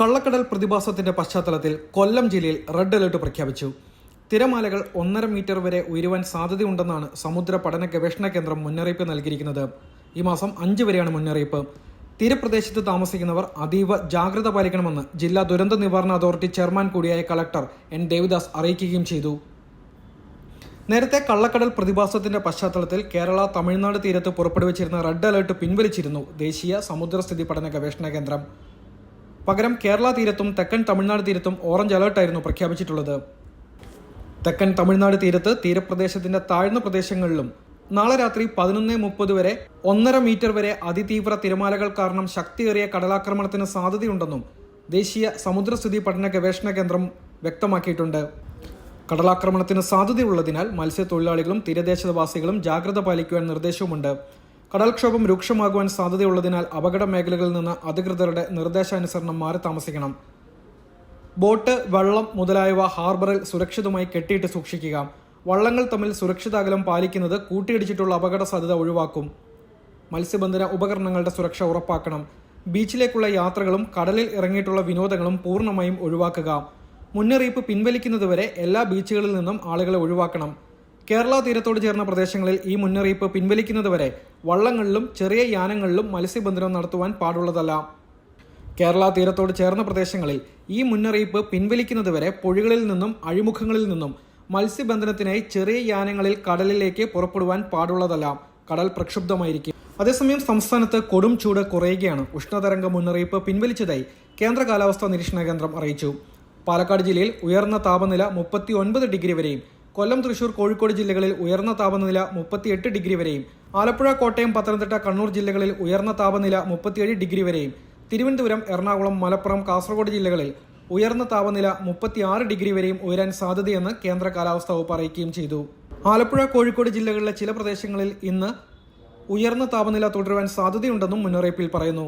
കള്ളക്കടൽ പ്രതിഭാസത്തിന്റെ പശ്ചാത്തലത്തിൽ കൊല്ലം ജില്ലയിൽ റെഡ് അലർട്ട് പ്രഖ്യാപിച്ചു. തിരമാലകൾ ഒന്നര മീറ്റർ വരെ ഉയരുവാൻ സാധ്യതയുണ്ടെന്നാണ് സമുദ്ര പഠന ഗവേഷണ കേന്ദ്രം മുന്നറിയിപ്പ് നൽകിയിരിക്കുന്നത്. ഈ മാസം അഞ്ച് വരെയാണ് മുന്നറിയിപ്പ്. തീരപ്രദേശത്ത് താമസിക്കുന്നവർ അതീവ ജാഗ്രത പാലിക്കണമെന്ന് ജില്ലാ ദുരന്ത നിവാരണ അതോറിറ്റി ചെയർമാൻ കൂടിയായ കളക്ടർ എൻ ദേവിദാസ് അറിയിക്കുകയും ചെയ്തു. നേരത്തെ കള്ളക്കടൽ പ്രതിഭാസത്തിന്റെ പശ്ചാത്തലത്തിൽ കേരള തമിഴ്നാട് തീരത്ത് പുറപ്പെടുവിച്ചിരുന്ന റെഡ് അലർട്ട് പിൻവലിച്ചിരുന്നു ദേശീയ സമുദ്രസ്ഥിതി പഠന ഗവേഷണ കേന്ദ്രം. പകരം കേരള തീരത്തും തെക്കൻ തമിഴ്നാട് തീരത്തും ഓറഞ്ച് അലേർട്ടായിരുന്നു പ്രഖ്യാപിച്ചിട്ടുള്ളത്. തെക്കൻ തമിഴ്നാട് തീരത്ത് തീരപ്രദേശത്തിന്റെ താഴ്ന്ന പ്രദേശങ്ങളിലും നാളെ രാത്രി പതിനൊന്ന് മുപ്പത് വരെ ഒന്നര മീറ്റർ വരെ അതിതീവ്ര തിരമാലകൾ കാരണം ശക്തിയേറിയ കടലാക്രമണത്തിന് സാധ്യതയുണ്ടെന്നും ദേശീയ സമുദ്രസ്ഥിതി പഠന ഗവേഷണ കേന്ദ്രം വ്യക്തമാക്കിയിട്ടുണ്ട്. കടലാക്രമണത്തിന് സാധ്യതയുള്ളതിനാൽ മത്സ്യത്തൊഴിലാളികളും തീരദേശവാസികളും ജാഗ്രത പാലിക്കുവാൻ നിർദ്ദേശവുമുണ്ട്. കടൽക്ഷോഭം രൂക്ഷമാകുവാൻ സാധ്യതയുള്ളതിനാൽ അപകട മേഖലകളിൽ നിന്ന് അധികൃതരുടെ നിർദ്ദേശാനുസരണം മാറി താമസിക്കണം. ബോട്ട് വെള്ളം മുതലായവ ഹാർബറിൽ സുരക്ഷിതമായി കെട്ടിയിട്ട് സൂക്ഷിക്കുക. വള്ളങ്ങൾ തമ്മിൽ സുരക്ഷിത അകലം പാലിക്കുന്നത് കൂട്ടിയിടിച്ചിട്ടുള്ള അപകട സാധ്യത ഒഴിവാക്കും. മത്സ്യബന്ധന ഉപകരണങ്ങളുടെ സുരക്ഷ ഉറപ്പാക്കണം. ബീച്ചിലേക്കുള്ള യാത്രകളും കടലിൽ ഇറങ്ങിയിട്ടുള്ള വിനോദങ്ങളും പൂർണമായും ഒഴിവാക്കുക. മുന്നറിയിപ്പ് പിൻവലിക്കുന്നതുവരെ എല്ലാ ബീച്ചുകളിൽ നിന്നും ആളുകളെ ഒഴിവാക്കണം. കേരള തീരത്തോട് ചേർന്ന പ്രദേശങ്ങളിൽ ഈ മുന്നറിയിപ്പ് പിൻവലിക്കുന്നതുവരെ വള്ളങ്ങളിലും ചെറിയ യാനങ്ങളിലും മത്സ്യബന്ധനം നടത്തുവാൻ പാടുള്ളതല്ല. കേരള തീരത്തോട് ചേർന്ന പ്രദേശങ്ങളിൽ ഈ മുന്നറിയിപ്പ് പിൻവലിക്കുന്നതുവരെ പുഴകളിൽ നിന്നും അഴിമുഖങ്ങളിൽ നിന്നും മത്സ്യബന്ധനത്തിനായി ചെറിയ യാനങ്ങളിൽ കടലിലേക്ക് പുറപ്പെടുവാൻ പാടുള്ളതല്ല. കടൽ പ്രക്ഷുബ്ധമായിരിക്കും. അതേസമയം സംസ്ഥാനത്ത് കൊടും ചൂട് കുറയുകയാണ്. ഉഷ്ണതരംഗ മുന്നറിയിപ്പ് പിൻവലിച്ചതായി കേന്ദ്ര കാലാവസ്ഥാ നിരീക്ഷണ കേന്ദ്രം അറിയിച്ചു. പാലക്കാട് ജില്ലയിൽ ഉയർന്ന താപനില മുപ്പത്തി ഡിഗ്രി വരെയും കൊല്ലം തൃശൂർ കോഴിക്കോട് ജില്ലകളിൽ ഉയർന്ന താപനില മുപ്പത്തിയെട്ട് ഡിഗ്രി വരെയും ആലപ്പുഴ കോട്ടയം പത്തനംതിട്ട കണ്ണൂർ ജില്ലകളിൽ ഉയർന്ന താപനില മുപ്പത്തിയേഴ് ഡിഗ്രി വരെയും. തിരുവനന്തപുരം എറണാകുളം മലപ്പുറം കാസർഗോഡ് ജില്ലകളിൽ ഉയർന്ന താപനില മുപ്പത്തിയാറ് ഡിഗ്രി വരെയും ഉയരാൻ സാധ്യതയെന്ന് കേന്ദ്ര കാലാവസ്ഥാ വകുപ്പ് അറിയിക്കുകയും ചെയ്തു. ആലപ്പുഴ കോഴിക്കോട് ജില്ലകളിലെ ചില പ്രദേശങ്ങളിൽ ഇന്ന് ഉയർന്ന താപനില തുടരുവാൻ സാധ്യതയുണ്ടെന്നും മുന്നറിയിപ്പിൽ പറയുന്നു.